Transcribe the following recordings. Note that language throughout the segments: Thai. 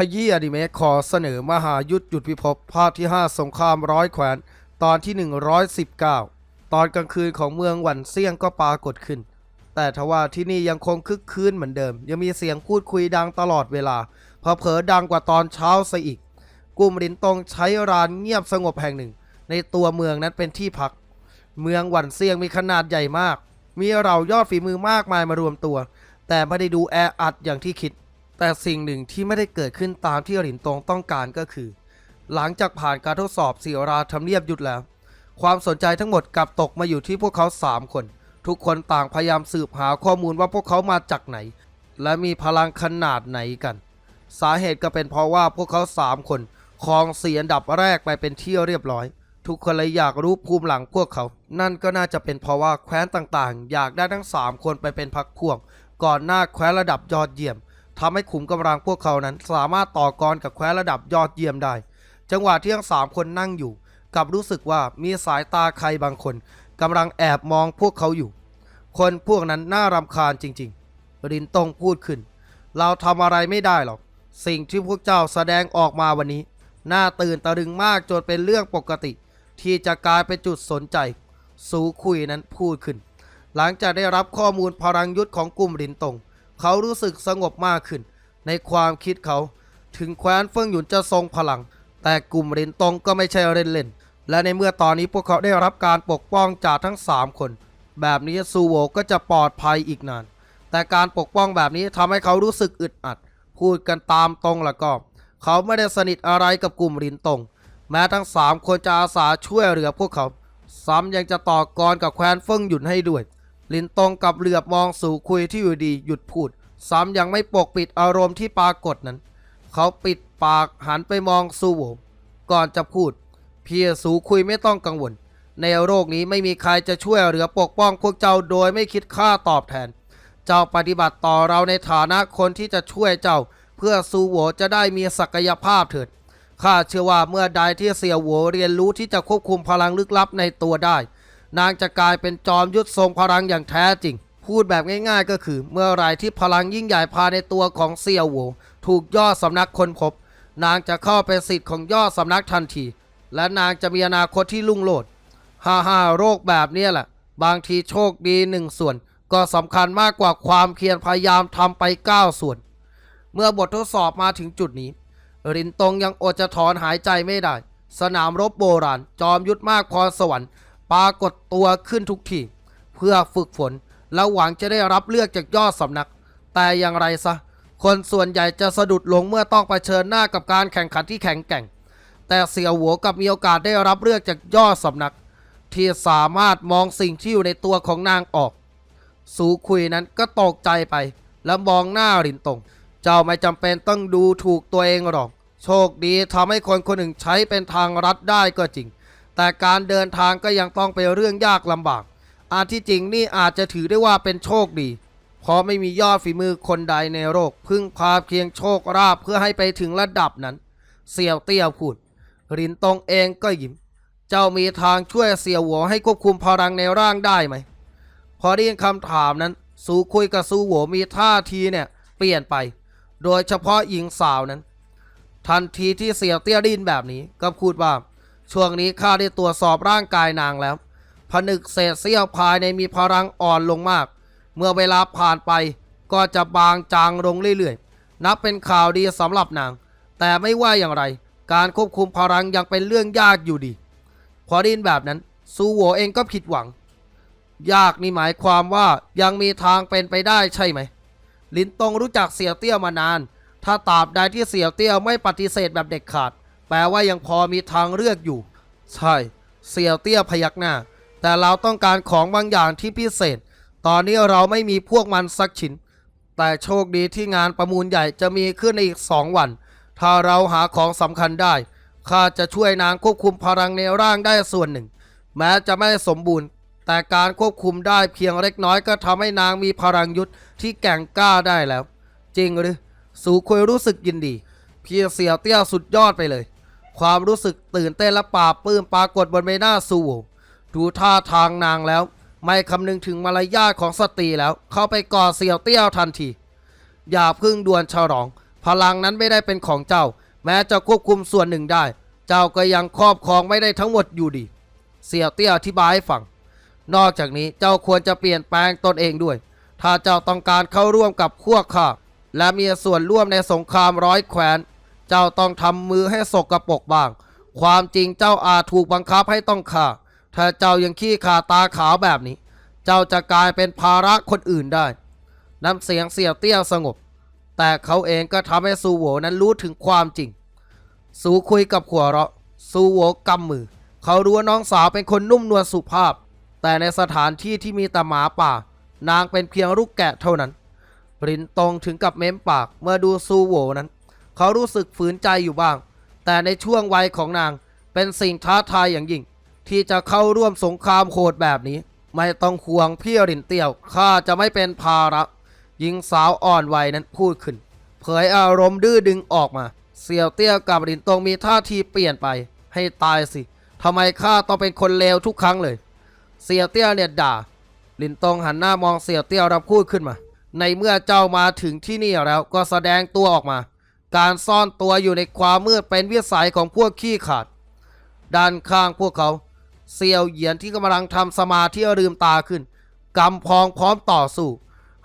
ขยี้อนิเมะขอเสนอมหายุทธหยุดพิภพภาคที่ 5 สงครามร้อยแขวน ตอนที่ 119 ตอนกลางคืนของเมืองหวันเซี่ยงก็ปรากฏขึ้น แต่ทว่าที่นี่ยังคงคึกคืนเหมือนเดิม ยังมีเสียงพูดคุยดังตลอดเวลาเผลอดังกว่าตอนเช้าซะอีก กลุ่มรินตงใช้ร้านเงียบสงบแห่งหนึ่ง ในตัวเมืองนั้นเป็นที่พัก เมืองหวันเซียงมีขนาดใหญ่มาก มีเรายอดฝีมือมากมายมารวมตัว แต่ไม่ได้ดูแออัดอย่างที่คิด แต่สิ่งหนึ่งที่ไม่ได้เกิดขึ้นตามที่หลินตงต้องการก็คือ หลังจากผ่านการทดสอบสีราทำเนียบหยุดแล้ว ความสนใจทั้งหมดกลับตกมาอยู่ที่พวกเขาสามคน ทุกคนต่างพยายามสืบหาข้อมูลว่าพวกเขามาจากไหน และมีพลังขนาดไหนกัน สาเหตุก็เป็นเพราะว่าพวกเขาสามคนครองเสียอันดับแรกไปเป็นที่เรียบร้อย ทุกคนเลยอยากรู้ภูมิหลังพวกเขา นั่นก็น่าจะเป็นเพราะว่าแคว้นต่างๆ อยากได้ทั้ง 3 คนไปเป็นพักพวก ก่อนหน้าแคว้นระดับยอดเยี่ยม ทำให้ขุมกำลังพวกเขานั้น สามารถต่อกรกับแคว้นระดับยอดเยี่ยมได้ จังหวะที่ทั้งสามคนนั่งอยู่กลับรู้สึกว่ามีสายตาใครบางคนกำลังแอบมองพวกเขาอยู่ คนพวกนั้นน่ารำคาญจริงๆ รินตงพูดขึ้น เราทำอะไรไม่ได้หรอก สิ่งที่พวกเจ้าแสดงออกมาวันนี้ น่าตื่นตะลึงมากจนเป็นเรื่องปกติ ที่จะกลายเป็นจุดสนใจ สูคุยนั้นพูดขึ้น หลังจากได้รับข้อมูลพลังยุทธของกลุ่มรินตง เขารู้สึกสงบมากขึ้น ในความคิดเขา ถึงแคว้นเฟิงหยุนจะทรงพลัง แต่กลุ่มรินตงก็ไม่ใช่เล่นเล่น และในเมื่อตอนนี้พวกเขาได้รับการปกป้องจากทั้ง 3 คน แบบนี้ซูโวก็จะปลอดภัยอีกนาน แต่การปกป้องแบบนี้ทำให้เขารู้สึกอึดอัด พูดกันตามตรงแล้วก็ เขาไม่ได้สนิทอะไรกับกลุ่มรินตง แม้ทั้งสามคนจะอาสาช่วยเหลือพวกเขา ซ้ำยังจะต่อกรกับแคว้นเฟิงหยุนให้ด้วย ลินตรงกับเหลือบมองสู่คุยที่อยู่ดีหยุดพูด ซ้ำยังไม่ปกปิดอารมณ์ที่ปรากฏนั้น เขาปิดปากหันไปมองซูโวก่อนจะพูดเพียสูคุยไม่ต้องกังวล ในโรคนี้ไม่มีใครจะช่วยเหลือปกป้องพวกเจ้าโดยไม่คิดค่าตอบแทน เจ้าปฏิบัติต่อเราในฐานะคนที่จะช่วยเจ้า เพื่อซูโวจะได้มีศักยภาพเถิดข้าเชื่อว่าเมื่อใดที่เสี่ยวหัวเรียนรู้ที่จะควบคุมพลังลึกลับในตัวได้ นางจะกลายเป็นจอมยุทธทรงพลังอย่างแท้จริง พูดแบบง่ายๆก็คือ เมื่อไรที่พลังยิ่งใหญ่ภายในตัวของเสี่ยวหวถูกยอดสำนักค้นพบ นางจะเข้าเป็นสิทธิ์ของยอดสำนักทันที และนางจะมีอนาคตที่รุ่งโรจน์ฮ่าฮ่าโรคแบบเนี้แหละ บางทีโชคดีหนึ่งส่วน ก็สำคัญมากกว่าความเพียรพยายามทำไปเก้าส่วน เมื่อบททดสอบมาถึงจุดนี้ รินตงยังอดจะถอนหายใจไม่ได้ สนามรบโบราณ จอมยุทธมากพรสวรรค์ ปรากฏตัวขึ้นทุกทีเพื่อฝึกฝนและหวังจะได้รับเลือกจากยอดสำนัก แต่อย่างไรซะ คนส่วนใหญ่จะสะดุดลงเมื่อต้องเผชิญหน้ากับการแข่งขันที่แข็งแกร่ง แต่เสี่ยวหัวกับมีโอกาสได้รับเลือกจากยอดสำนัก ที่สามารถมองสิ่งที่อยู่ในตัวของนางออก สูคุยนั้นก็ตกใจไป และมองหน้ารินตง เจ้าไม่จำเป็นต้องดูถูกตัวเองหรอก โชคดีทำให้คนคนหนึ่งใช้เป็นทางรัดได้ก็จริง แต่การเดินทางก็ยังต้องเป็นเรื่องยากลำบาก อาที่จริงนี่อาจจะถือได้ว่าเป็นโชคดี เพราะไม่มียอดฝีมือคนใดในโลกพึ่งพาเพียงโชคราบเพื่อให้ไปถึงระดับนั้น เสี่ยวเตี้ยพูดรินตงเองก็ยิ้ม เจ้ามีทางช่วยเสี่ยวหัวให้ควบคุมพลังในร่างได้ไหม พอได้ยินคำถามนั้น สูคุยกับสูหัวมีท่าทีเนี่ยเปลี่ยนไป โดยเฉพาะหญิงสาวนั้น ทันทีที่เสี่ยวเตี้ยดินแบบนี้ก็พูดว่า ช่วงนี้ข้าได้ตรวจสอบร่างกายนางแล้ว ผนึกเศษเสี้ยวภายในมีพลังอ่อนลงมาก เมื่อเวลาผ่านไปก็จะบางจางลงเรื่อยๆ นับเป็นข่าวดีสำหรับนาง แต่ไม่ว่าอย่างไร การควบคุมพลังยังเป็นเรื่องยากอยู่ดี พอได้ยินแบบนั้นซูโหวเองก็ผิดหวัง ยากนี่หมายความว่ายังมีทางเป็นไปได้ใช่ไหม ลินตงรู้จักเสี่ยวเตี้ยมานาน ถ้าตราบใดที่เสี่ยวเตี้ยไม่ปฏิเสธแบบเด็ดขาด แปลว่ายังพอมีทางเลือกอยู่ ใช่ เสี่ยวเตี้ยพยักหน้า แต่เราต้องการของบางอย่างที่พิเศษ ตอนนี้เราไม่มีพวกมันสักชิ้น แต่โชคดีที่งานประมูลใหญ่จะมีขึ้นในอีกสองวัน ถ้าเราหาของสำคัญได้ ข้าจะช่วยนางควบคุมพลังในร่างได้ส่วนหนึ่ง แม้จะไม่สมบูรณ์ แต่การควบคุมได้เพียงเล็กน้อยก็ทำให้นางมีพลังยุทธที่แก่งกล้าได้แล้ว จริงหรือ สูคุยรู้สึกยินดี เพียงเสียวเตี้ยสุดยอดไปเลย ความรู้สึกตื่นเต้นและปลาบปลื้มปรากฏบนใบหน้าสูดูท่าทางนางแล้ว ไม่คำนึงถึงมารยาทของสตรีแล้ว เข้าไปกอดเสี่ยวเตี้ยวทันที อย่าเพึ่งด่วนฉลอง พลังนั้นไม่ได้เป็นของเจ้า แม้จะควบคุมส่วนหนึ่งได้ เจ้าก็ยังครอบครองไม่ได้ทั้งหมดอยู่ดี เสี่ยวเตี้ยอธิบายให้ฟัง นอกจากนี้เจ้าควรจะเปลี่ยนแปลงตนเองด้วย ถ้าเจ้าต้องการเข้าร่วมกับพวกข้าและมีส่วนร่วมในสงครามร้อยแคว้น เจ้าต้องทำมือให้สกรปรกบ้าง ความจริงเจ้าอาจถูกบังคับให้ต้องฆ่า ถ้าเจ้ายังขี้ขาตาขาวแบบนี้ เจ้าจะกลายเป็นภาระคนอื่นได้ น้ำเสียงเสี่ยวเตี้ยสงบ แต่เขาเองก็ทำให้ซูโวนั้นรู้ถึงความจริง สูคุยกับขัวเราะ ซูโวกำมือ เขารู้ว่าน้องสาวเป็นคนนุ่มนวลสุภาพ แต่ในสถานที่ที่มีแต่หมาป่า นางเป็นเพียงลูกแกะเท่านั้นรินตรงถึงกับเม้มปากเมื่อดูซูโวนั้น เขารู้สึกฝืนใจอยู่บ้าง แต่ในช่วงวัยของนางเป็นสิ่งท้าทายอย่างยิ่ง ที่จะเข้าร่วมสงครามโหดแบบนี้ ไม่ต้องห่วงพี่รินเตียวข้าจะไม่เป็นภาระหญิงสาวอ่อนวัยนั้นพูดขึ้น เผยอารมณ์ดื้อดึงออกมา เสี่ยวเตี้ยกับรินตงมีท่าทีเปลี่ยนไปให้ตายสิทำไมข้าต้องเป็นคนเลวทุกครั้งเลย เสี่ยวเตี้ยเนี่ยด่าลินตงหันหน้ามองเสี่ยวเตี้ยรับพูดขึ้นมา ในเมื่อเจ้ามาถึงที่นี่แล้วก็แสดงตัวออกมา การซ่อนตัวอยู่ในความมืดเป็นวิสัยของพวกขี้ขาด ด้านข้างพวกเขาเซียวเหยียนที่กำลังทำสมาธิลืมตาขึ้นกำพองพร้อมต่อสู้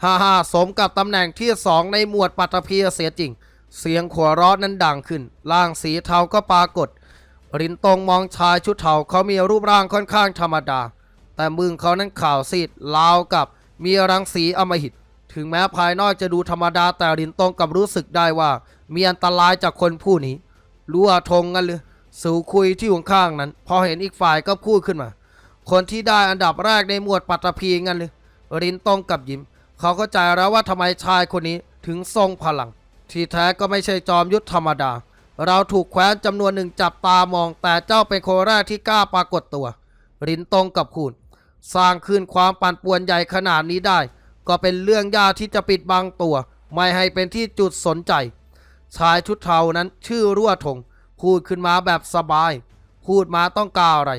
ฮ่าฮ่าสมกับตำแหน่งที่สองในหมวดปัตภีเสียจริง เสียงขัวเร้อนนั้นดังขึ้น ร่างสีเทาก็ปรากฏรินตรงมองชายชุดเทาเขามีรูปร่างค่อนข้างธรรมดา แต่มึงเขานั้นขาวซีดลาวกับมีรังสีอมหิต ถึงแม้ภายนอกจะดูธรรมดาแต่รินตงกับรู้สึกได้ว่า มีอันตรายจากคนผู้นี้รู้อาทงกันเลยสู่คุยที่อยู่ข้างนั้น พอเห็นอีกฝ่ายก็พูดขึ้นมา คนที่ได้อันดับแรกในหมวดปัตตภีงั้นเลยรินตงกับยิ้ม เขาเข้าใจแล้วว่าทำไมชายคนนี้ถึงทรงพลัง ที่แท้ก็ไม่ใช่จอมยุทธธรรมดา เราถูกแคว้นจำนวนหนึ่งจับตามอง แต่เจ้าเป็นคนแรกที่กล้าปรากฏตัว รินตงกับคุณ สร้างขึ้นความปั่นป่วนใหญ่ขนาดนี้ได้ ก็เป็นเรื่องยากที่จะปิดบังตัว ไม่ให้เป็นที่จุดสนใจ ชายชุดเทานั้นชื่อรั่วทง พูดขึ้นมาแบบสบาย พูดมาต้องการอะไร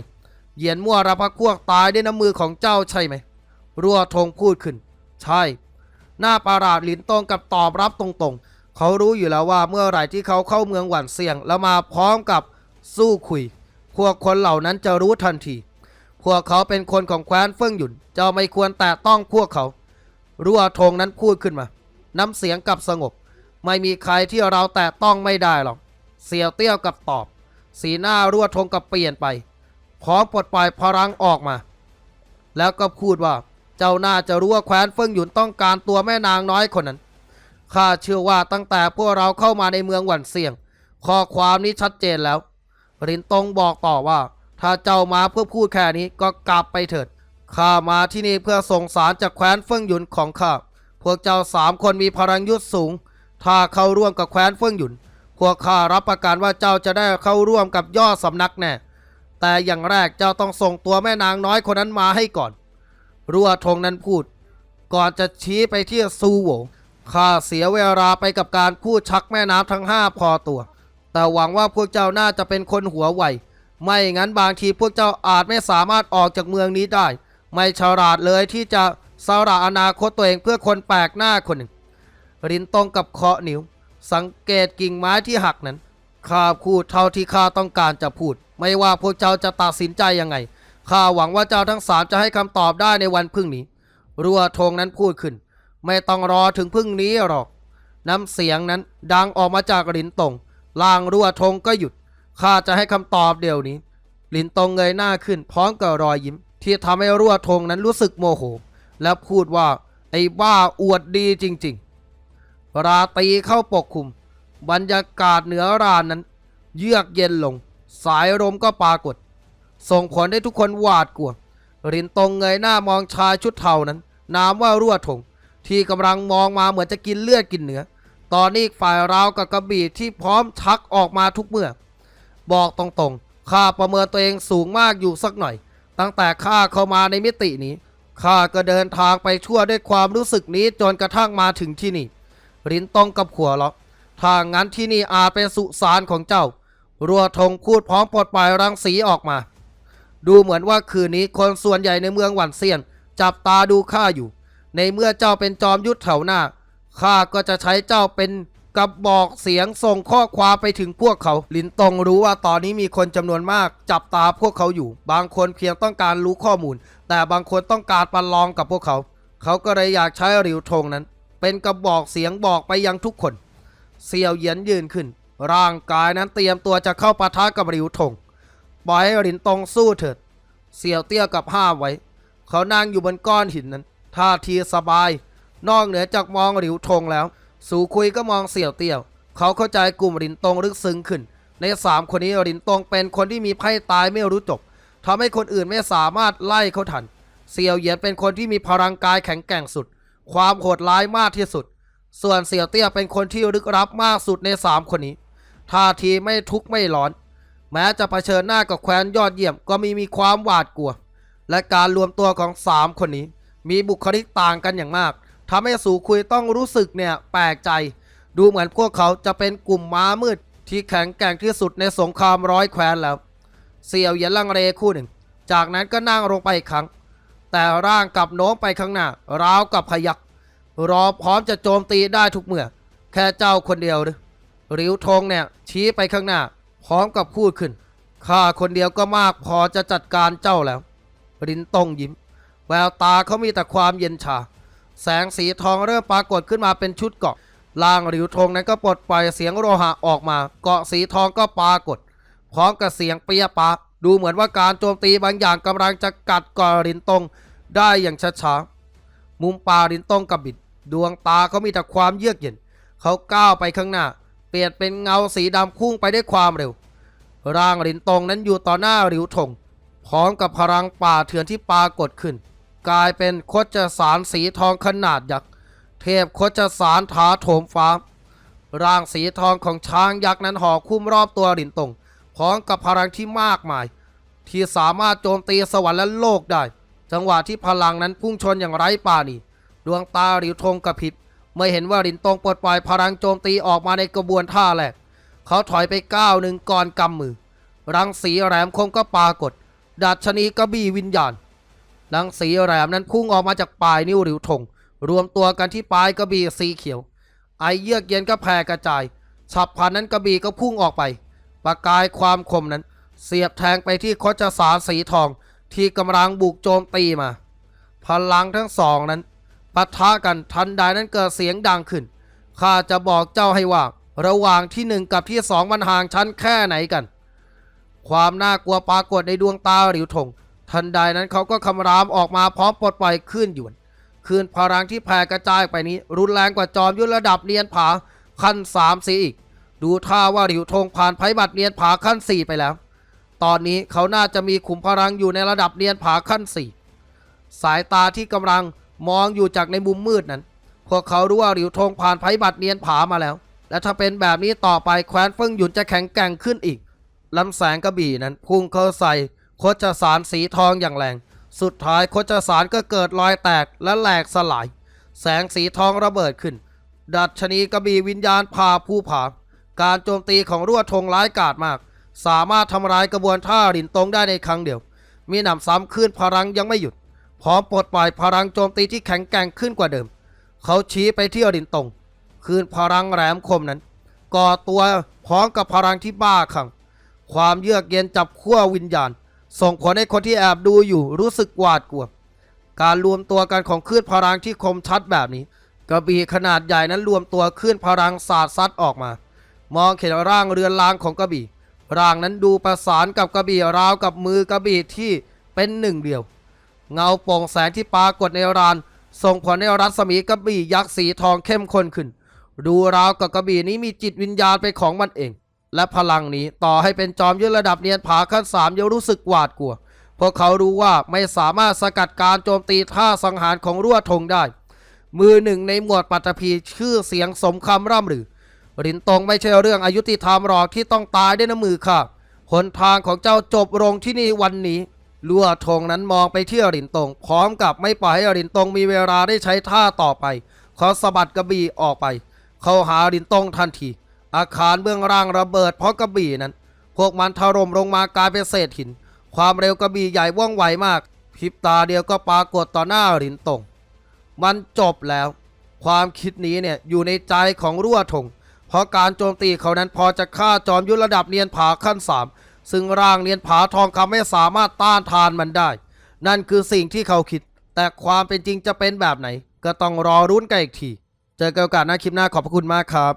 เหยียนมั่วรับพักพวกตายด้วยน้ำมือของเจ้าใช่ไหม รั่วทงพูดขึ้น ใช่ หน้าประหลาดหลินตรงกับตอบรับตรงๆ เขารู้อยู่แล้วว่าเมื่อไหร่ที่เขาเข้าเมืองหวันเซียง แล้วมาพร้อมกับสู้คุย พวกคนเหล่านั้นจะรู้ทันที พวกเขาเป็นคนของแคว้นเฟิ่งหยุน เจ้าไม่ควรแตะต้องพวกเขา รั่วทงนั้นพูดขึ้นมา น้ำเสียงกับสงบ ไม่มีใครที่เราแตะต้องไม่ได้หรอก เสียวเตี้ยวกับตอบ สีหน้ารั่วทงกับเปลี่ยนไป พร้อมปลดปล่อยพลังออกมา แล้วก็พูดว่า เจ้าน่าจะรู้ว่าแคว้นเฟิงหยุนต้องการตัวแม่นางน้อยคนนั้น ข้าเชื่อว่าตั้งแต่พวกเราเข้ามาในเมืองหวันเซียง ข้อความนี้ชัดเจนแล้วรินตงบอกต่อว่า ถ้าเจ้ามาเพื่อพูดแค่นี้ก็กลับไปเถิด ข้ามาที่นี่เพื่อส่งสารจากแคว้นเฟิ่งหยุนของข้า พวกเจ้าสามคนมีพลังยุทธสูง ถ้าเข้าร่วมกับแคว้นเฟิ่งหยุน พวกข้ารับประกันว่าเจ้าจะได้เข้าร่วมกับยอดสำนักแน่ แต่อย่างแรกเจ้าต้องส่งตัวแม่นางน้อยคนนั้นมาให้ก่อน รัวทงนั้นพูด ก่อนจะชี้ไปที่ซูโวข้าเสียเวลาไปกับการพูดชักแม่น้ำทั้งห้าพอตัว แต่หวังว่าพวกเจ้าน่าจะเป็นคนหัวไว ไม่งั้นบางทีพวกเจ้าอาจไม่สามารถออกจากเมืองนี้ได้ ไม่ฉลาดเลยที่จะสละอนาคตตัวเองเพื่อคนแปลกหน้าคนหนึ่งรินตรงกับเคาะนิ้ว สังเกตกิ่งไม้ที่หักนั้นข้าพูดเท่าที่ข้าต้องการจะพูด ไม่ว่าพวกเจ้าจะตัดสินใจยังไงข้าหวังว่าเจ้าทั้งสามจะให้คำตอบได้ในวันพรุ่งนี้รัวทงนั้นพูดขึ้น ไม่ต้องรอถึงพรุ่งนี้หรอก น้ำเสียงนั้นดังออกมาจากลินตงลางรัวทงก็หยุดข้าจะให้คำตอบเดี๋ยวนี้ลินตงเงยหน้าขึ้นพร้อมกับรอยยิ้ม ที่ทำให้รั่วทงนั้นรู้สึกโมโห และพูดว่าไอ้บ้าอวดดีจริง ๆ ราตรีเข้าปกคลุม บรรยากาศเหนือรานนั้น เยือกเย็นลง สายลมก็ปรากฏ ส่งผลให้ทุกคนหวาดกลัว รินตงเงยหน้ามองชายชุดเทานั้น นามว่ารั่วถงที่กำลังมองมาเหมือนจะกินเลือดกินเนื้อ ตอนนี้ฝ่ายเรากับกระบี่ที่พร้อมชักออกมาทุกเมื่อ บอกตรงๆข้าประเมินตัวเองสูงมากอยู่สักหน่อย ตั้งแต่ข้าเข้ามาในมิตินี้ข้าก็เดินทางไปทั่วด้วยความรู้สึกนี้จนกระทั่งมาถึงที่นี่รินตงกับขัวเลาะถ้างั้นที่นี่อาจเป็นสุสานของเจ้า รัวทงพูดพร้อมปลดปล่อยรังสีออกมา ดูเหมือนว่าคืนนี้คนส่วนใหญ่ในเมืองหวันเซียน จับตาดูข้าอยู่ ในเมื่อเจ้าเป็นจอมยุทธแถวหน้าข้าก็จะใช้เจ้าเป็น กับบอกเสียงส่งข้อความไปถึงพวกเขา ลินตงรู้ว่าตอนนี้มีคนจำนวนมาก จับตาพวกเขาอยู่ บางคนเพียงต้องการรู้ข้อมูล แต่บางคนต้องการประลองกับพวกเขา เขาก็เลยอยากใช้หลิวธงนั้น เป็นกระบอกเสียงบอกไปยังทุกคนเซียวเหยียนยืนขึ้น ร่างกายนั้นเตรียมตัวจะเข้าปะทะกับหลิวธงปล่อยให้หลินตงสู้เถิด เสี่ยวเตี้ยกับห้าไว้ เขานั่งอยู่บนก้อนหินนั้นท่าทีสบาย นอกเหนือจากมองหลิวธงแล้ว สู่คุยก็มองเสี่ยวเตี้ยว เขาเข้าใจกลุ่มหลินตงลึกซึ้งขึ้น ในสามคนนี้หลินตงเป็นคนที่มีไพ่ตายไม่รู้จบทำให้คนอื่นไม่สามารถไล่เขาทัน เสี่ยวเหยียนเป็นคนที่มีพลังกายแข็งแกร่งสุด ความโหดร้ายมากที่สุด ส่วนเสี่ยวเตี้ยเป็นคนที่ลึกลับมากสุดในสามคนนี้ ท่าทีไม่ทุกข์ไม่ร้อน แม้จะเผชิญหน้ากับแคว้นยอดเยี่ยมก็มีมีความหวาดกลัว และการรวมตัวของสามคนนี้ มีบุคลิกต่างกันอย่างมาก ทำให้สูคุยต้องรู้สึกเนี่ยแปลกใจ ดูเหมือนพวกเขาจะเป็นกลุ่มม้ามืด ที่แข็งแกร่งที่สุดในสงครามร้อยแคว้นแล้ว เสี่ยวเหยียนลังเลคู่หนึ่ง จากนั้นก็นั่งลงไปอีกครั้ง แต่ร่างกับโน้มไปข้างหน้าราวกับพยักรอพร้อมจะโจมตีได้ทุกเมื่อ แค่เจ้าคนเดียวหรือริ้วธงเนี่ยชี้ไปข้างหน้า พร้อมกับพูดขึ้นข้าคนเดียวก็มากพอจะจัดการเจ้าแล้วรินตงยิ้ม แววตาเขามีแต่ความเย็นชา แสงสีทองเริ่มปรากฏขึ้นมาเป็นชุดเกาะล่างหลิวธงนั้นก็ปลดปล่อยเสียงโลหะออกมา เกาะสีทองก็ปรากฏ พร้อมกับเสียงเปียปาดูเหมือนว่าการโจมตีบางอย่างกำลังจะกัดเก่อรินตงได้อย่างช้าๆมุมปารินตงกับบิด ดวงตาเขามีแต่ความเยือกเย็น เขาก้าวไปข้างหน้า เปลี่ยนเป็นเงาสีดำพุ่งไปด้วยความเร็ว ร่างรินตงนั้นอยู่ต่อหน้าหลิวธงพร้อมกับพลังป่าเถื่อนที่ปรากฏขึ้น กลายเป็นโคจสารสีทองขนาดยักษ์เทพโคจสารถาโถมฟ้า ร่างสีทองของช้างยักษ์นั้นห่อคุ้มรอบตัวหลินตงพร้อมกับพลังที่มากมาย ที่สามารถโจมตีสวรรค์และโลกได้ จังหวะที่พลังนั้นพุ่งชนอย่างไร้ปาณีดวงตาหลิวธงกระพริบเมื่อเห็นว่าหลินตงปลดปล่อยพลังโจมตีออกมาในกระบวนท่าแรกเขาถอยไปก้าวหนึ่งก่อนกำมือ รังสีแหลมคมก็ปรากฏดัชนีกระบี่วิญญาณ รังสีแหลมนั้นพุ่งออกมาจากปลายนิ้วหลิวธงรวมตัวกันที่ปลายกระบี่สีเขียว ไอเยือกเย็นก็แผ่กระจาย ฉับพลันนั้นกระบี่ก็พุ่งออกไป ประกายความคมนั้น เสียบแทงไปที่โคจสารสีทองที่กำลังบุกโจมตีมา พลังทั้งสองนั้นปะทะกันทันใดนั้นเกิดเสียงดังขึ้น ข้าจะบอกเจ้าให้ว่า ระหว่างที่หนึ่งกับที่สองมันห่างชั้นแค่ไหนกัน ความน่ากลัวปรากฏในดวงตาหลิวธง ทันใดนั้นเขาก็คำรามออกมาพร้อมปลดปล่อยคลื่นหยวนคืนพลังที่แผ่กระจายไปนี้ รุนแรงกว่าจอมยุทธระดับเนียนผาขั้นสามสีอีก ดูท่าว่าหลิวธงผ่านไพ่บัตรเนียนผาขั้นสี่ไปแล้ว ตอนนี้เขาน่าจะมีขุมพลังอยู่ในระดับเนียนผาขั้นสี่สายตาที่กำลังมองอยู่จากในมุมมืดนั้น พวกเขารู้ว่าหลิวธงผ่านไพ่บัตรเนียนผามาแล้ว และถ้าเป็นแบบนี้ต่อไปแคว้นเฟิงหยุนจะแข็งแกร่งขึ้นอีกลำแสงกระบี่นั้นพุ่งเข้าใส่ โคจสารสีทองอย่างแรง สุดท้ายโคจสารก็เกิดรอยแตกและแหลกสลาย แสงสีทองระเบิดขึ้น ดัชนีกระบี่วิญญาณพาผู้ผา การโจมตีของรั่วดธงร้ายกาจมาก สามารถทำลายกระบวนท่าหลินตงได้ในครั้งเดียว มีหนำซ้ำขึ้นพลังยังไม่หยุด พร้อมปลดปล่อยพลังโจมตีที่แข็งแกร่งขึ้นกว่าเดิม เขาชี้ไปที่อดินตง คืนพลังแหลมคมนั้น ก่อตัวพร้อมกับพลังที่บ้าคลั่งความเยือกเย็นจับขั้ววิญญาณ ส่งผลให้คนที่แอบดูอยู่รู้สึกหวาดกลัว การรวมตัวกันของคลื่นพลังที่คมชัดแบบนี้ กระบี่ขนาดใหญ่นั้นรวมตัวคลื่นพลังสาดซัดออกมา มองเห็นร่างเรือนรางของกระบี่ ร่างนั้นดูประสานกับกระบี่ราวกับมือกระบี่ที่เป็นหนึ่งเดียว เงาโปร่งแสงที่ปรากฏในราน ส่งผลให้รัศมีกระบี่ยักษ์สีทองเข้มข้นขึ้น ดูราวกับกระบี่นี้มีจิตวิญญาณเป็นของมันเอง และพลังนี้ต่อให้เป็นจอมยุทธระดับเนียนผาขั้นสามยังรู้สึกหวาดกลัวเพราะเขารู้ว่าไม่สามารถสกัดการโจมตีท่าสังหารของรั่วธงได้ มือหนึ่งในหมวดปัตภีชื่อเสียงสมคำร่ำลือรินตงไม่ใช่เรื่องอายุติธรรมหรอกที่ต้องตายด้วยน้ำมือข้าหนทางของเจ้าจบลงที่นี่วันนี้ลั่วทงนั้นมองไปที่รินตงพร้อมกับไม่ปล่อยให้รินตงมีเวลาได้ใช้ท่าต่อไป เขาสะบัดกระบี่ออกไป เขาหารินตงทันที อาคารเบื้องล่างระเบิดเพราะกระบี่นั้น พวกมันถล่มลงมากลายเป็นเศษหิน ความเร็วกระบี่ใหญ่ว่องไวมากพริบตาเดียวก็ปรากฏต่อหน้าอรินตงมันจบแล้ว ความคิดนี้เนี่ยอยู่ในใจของรั่วธงเพราะการโจมตีเขานั้นพอจะฆ่าจอมยุทธระดับเนียนผาขั้นสามซึ่งร่างเนียนผาทองคำไม่สามารถต้านทานมันได้ นั่นคือสิ่งที่เขาคิด แต่ความเป็นจริงจะเป็นแบบไหน ก็ต้องรอรุ้นกันอีกที เจอกันโอกาสหน้าคลิปหน้าขอบพระคุณมากครับ